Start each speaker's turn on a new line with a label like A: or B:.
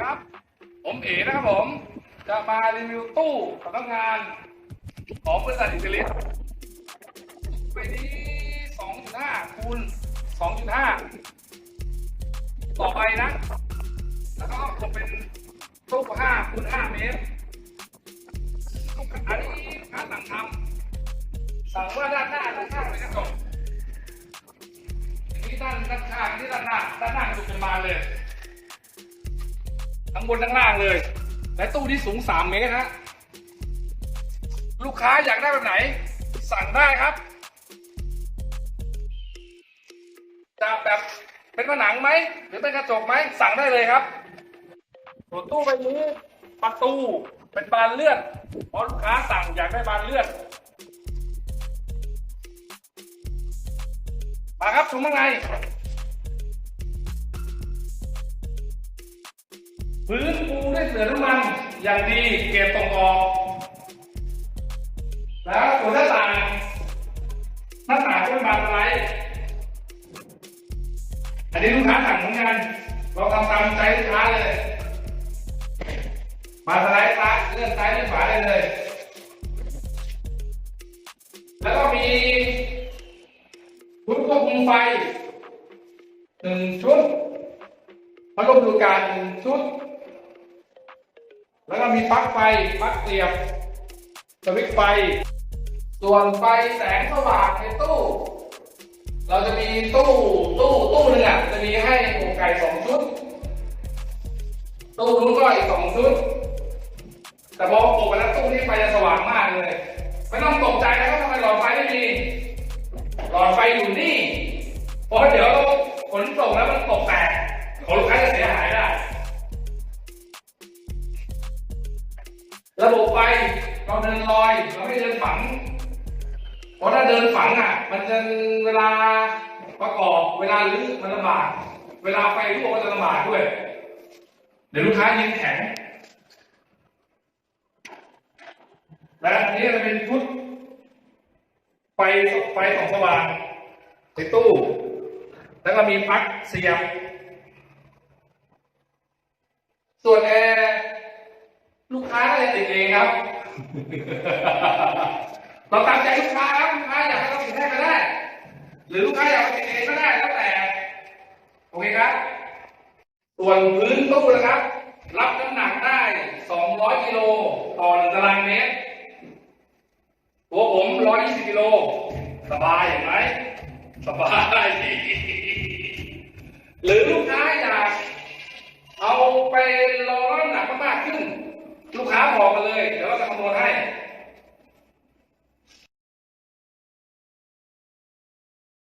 A: ครับ ผมเอ๋นะครับผม จะมารีวิวตู้สำนักงาน ของบริษัทอิตาลีใบนี้2.5คูณ2.5 ต่อไปนะ แล้วก็จะเป็นตู้5คูณ5เมตรอันนี้กค้าสั่งทำสั่งว่าด้านหน้าด้านข้างเป็นกระจกอันนี้ด้านด้านข้างอันนี้ด้าน บนทั้งล่างเลย และตู้ที่สูง 3 เมตรฮะลูกค้าอยากได้แบบไหน สั่งได้ครับจะแบบเป็นผนังไหมหรือเป็นกระจกไหมสั่งได้เลยครับส่วนตู้ใบนี้ประตูเป็นบานเลื่อนเพราะลูกค้าสั่งอยากได้บานเลื่อนมาครับชมข้างใน พื้นปูด้วยเสือน้ำมันอย่างดีเก็บตรงออกแล้วตัวหน้าต่างหน้าต่างก็เป็นบานสไลด์อันนี้ลูกค้าสั่งเหมือนกันเราทำตามใจลูกค้าเลยมาสไลด์ซ้ายเลื่อนซ้ายเลื่อนขวาได้เลย แล้วก็มีชุดควบคุมไฟหนึ่งชุดพัดลมดูกาศหนึ่งชุด แล้วก็มีปลั๊กไฟปลั๊กเสียบสวิตไฟ ส่วนไฟแสงสว่างในตู้ เราจะมีตู้ตู้ตู้หนึ่งอะจะมีให้อกไก่สองชุด ตู้นู้นก็อีกสองชุด แต่พอปลูกไปแล้วตู้นี้ไฟจะสว่างมากเลยไม่ต้องตกใจนะครับทำไมหลอดไฟไม่มีหลอดไฟอยู่นี่เพราะเดี๋ยวขนส่งแล้วมันตกแตกของลูกค้าจะเสียหายได้ ระบบไฟเราเดินลอยเราไม่เดินฝัง เพราะถ้าเดินฝังอะ มันจะเวลาประกอบเวลาลื้อมันลำบาก เวลาไฟรั่วก็จะลำบากด้วย เดี๋ยวลูกค้ายืนแข็งและอันนี้จะเป็นชุดไฟไฟสองสว่างในตู้ แล้วก็มีปลั๊กเสียบส่วนแอร์ ลูกค้าก็จะติดเองครับ เราตามใจลูกค้าครับลูกค้าอยากให้เราติดให้ก็ได้ หรือลูกค้าอยากติดเองก็ได้แล้วแต่ โอเคครับ ส่วนพื้นตู้นะครับ รับน้ำหนักได้ 200กิโลต่อหนึ่งตารางเมตร ตัวผม 120กิโล สบายเห็นไหมสบาย หรือ